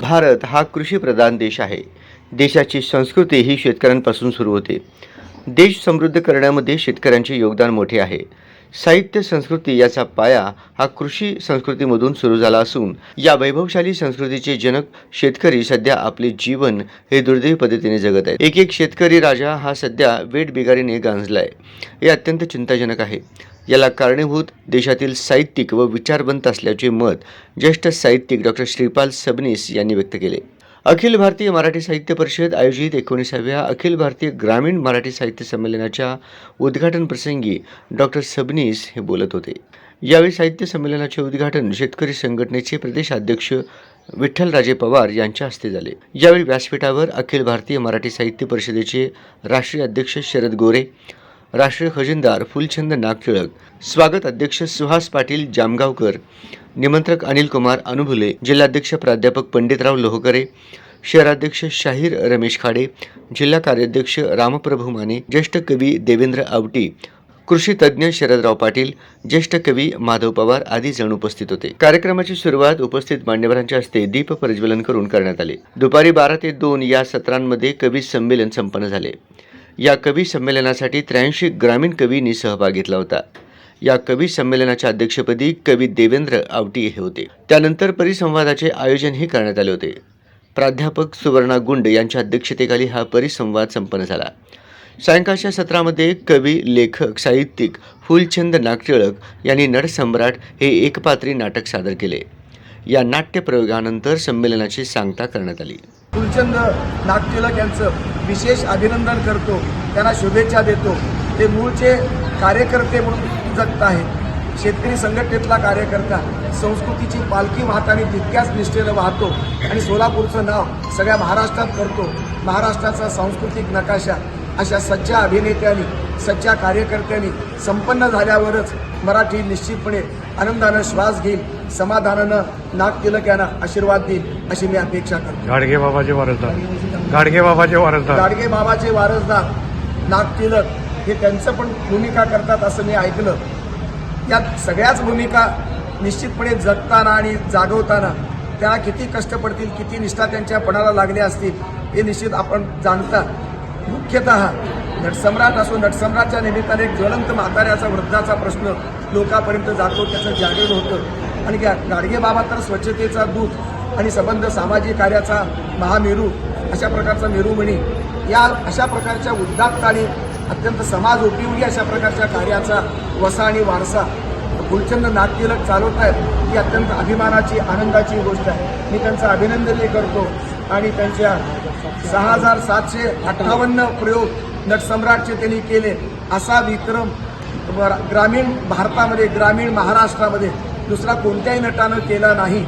भारत हा कृषीप्रधान देश आहे. देशाची संस्कृती ही शेतकऱ्यांपासून सुरू होते. देश समृद्ध करण्यामध्ये शेतकऱ्यांचे योगदान मोठे आहे. साहित्य संस्कृती याचा पाया हा कृषी संस्कृतीमधून सुरू झाला असून या वैभवशाली संस्कृतीचे जनक शेतकरी सध्या आपले जीवन हे दुर्दैवी पद्धतीने जगत आहेत. एक एक शेतकरी राजा हा सध्या वेट बिगारीने गांजलाय. हे अत्यंत चिंताजनक आहे. याला कारणीभूत देशातील साहित्यिक व विचारवंत असल्याचे मत ज्येष्ठ साहित्यिक डॉक्टर श्रीपाल सबनीस यांनी व्यक्त केले. अखिल भारतीय मराठी साहित्य परिषद आयोजित एकोणीसाव्या अखिल भारतीय ग्रामीण मराठी साहित्य संमेलनाच्या उद्घाटन प्रसंगी डॉक्टर सबनीस हे बोलत होते. यावेळी साहित्य संमेलनाचे उद्घाटन शेतकरी संघटनेचे प्रदेशाध्यक्ष विठ्ठलराजे पवार यांच्या हस्ते झाले. यावेळी व्यासपीठावर अखिल भारतीय मराठी साहित्य परिषदेचे राष्ट्रीय अध्यक्ष शरद गोरे राष्ट्रीय खजिनदार फुलचंद नागटिळक. स्वागत अध्यक्ष सुहास पाटील जामगावकर. निमंत्रक अनिल कुमार अनुभुले जिल्हाध्यक्ष प्राध्यापक पंडितराव लोहकरे शहराध्यक्ष शाहीर रमेश खाडे जिल्हा कार्याध्यक्ष रामप्रभू माने ज्येष्ठ कवी देवेंद्र आवटी कृषी तज्ज्ञ शरदराव पाटील ज्येष्ठ कवी माधव पवार आदी जण उपस्थित होते. कार्यक्रमाची सुरुवात उपस्थित मान्यवरांच्या हस्ते दीप प्रज्वलन करून करण्यात आले. दुपारी बारा ते दोन या सत्रांमध्ये कवी संमेलन संपन्न झाले. या कवी संमेलनासाठी त्र्याऐंशी ग्रामीण कवींनी सहभाग घेतला होता. या कवी संमेलनाच्या अध्यक्षपदी कवी देवेंद्र आवटी हे होते. त्यानंतर परिसंवादाचे आयोजनही करण्यात आले होते. प्राध्यापक सुवर्णा गुंड यांच्या अध्यक्षतेखाली हा परिसंवाद संपन्न झाला. सायंकाळच्या सत्रामध्ये कवी लेखक साहित्यिक फुलचंद नागटिळक यांनी नटसम्राट हे एकपात्री नाटक सादर केले. या नाट्यप्रयोगानंतर संमेलनाची सांगता करण्यात आली. फुलचंद नागटिळक यांचं विशेष अभिनंदन करतो. त्यांना शुभेच्छा देतो. ते मूळचे कार्यकर्ते म्हणून जगत आहेत. शेतकरी संघटनेतला कार्यकर्ता संस्कृतीची पालखी वाहताना तितक्याच निष्ठेनं वाहतो आणि सोलापूरचं नाव सगळ्या महाराष्ट्रात करतो. महाराष्ट्राचा सांस्कृतिक नकाशा अशा सच्च्या अभिनेत्यांनी सच्च्या कार्यकर्त्यांनी संपन्न झाल्यावरच मराठी निश्चितपणे आनंदानं श्वास घेईल समाधानानं नागतिलक यांना आशीर्वाद देईल अशी मी अपेक्षा करतो. गाडगे बाबाचे वारसदार. गाडगे बाबाचे वारसदार. गाडगे बाबाचे वारसदार नागतिलक हे त्यांचं पण भूमिका करतात असं मी ऐकलं. यात सगळ्याच भूमिका निश्चितपणे जगताना आणि जागवताना त्या किती कष्ट पडतील किती निष्ठा त्यांच्या पणाला लागल्या असतील हे निश्चित आपण जाणता मुख्यतः नटसम्राट असो नटसम्राटच्या निमित्ताने एक ज्वलंत म्हाताऱ्याचा वृद्धाचा प्रश्न लोकांपर्यंत जातो त्याचं जागरण होतं. आणि गा- गाडगे बाबा तर स्वच्छतेचा दूत आणि संबंध सामाजिक कार्याचा महामेरू अशा प्रकारचा मेरूमणी. या अशा प्रकारच्या उद्दात्त आणि अत्यंत समाज उपयोगी अशा प्रकारच्या कार्याचा वसा आणि वारसा गुलचंद नागतिलक चालवत आहेत ही अत्यंत अभिमानाची आनंदाची गोष्ट आहे. मी त्यांचं अभिनंदनही करतो. आणि त्यांच्या सहा हजार सातशे अठ्ठावन्न प्रयोग नटसम्राटचे त्यांनी केले. असा विक्रम ग्रामीण भारतामध्ये ग्रामीण महाराष्ट्रामध्ये दुसरा कोणत्याही नटानं केला नाही.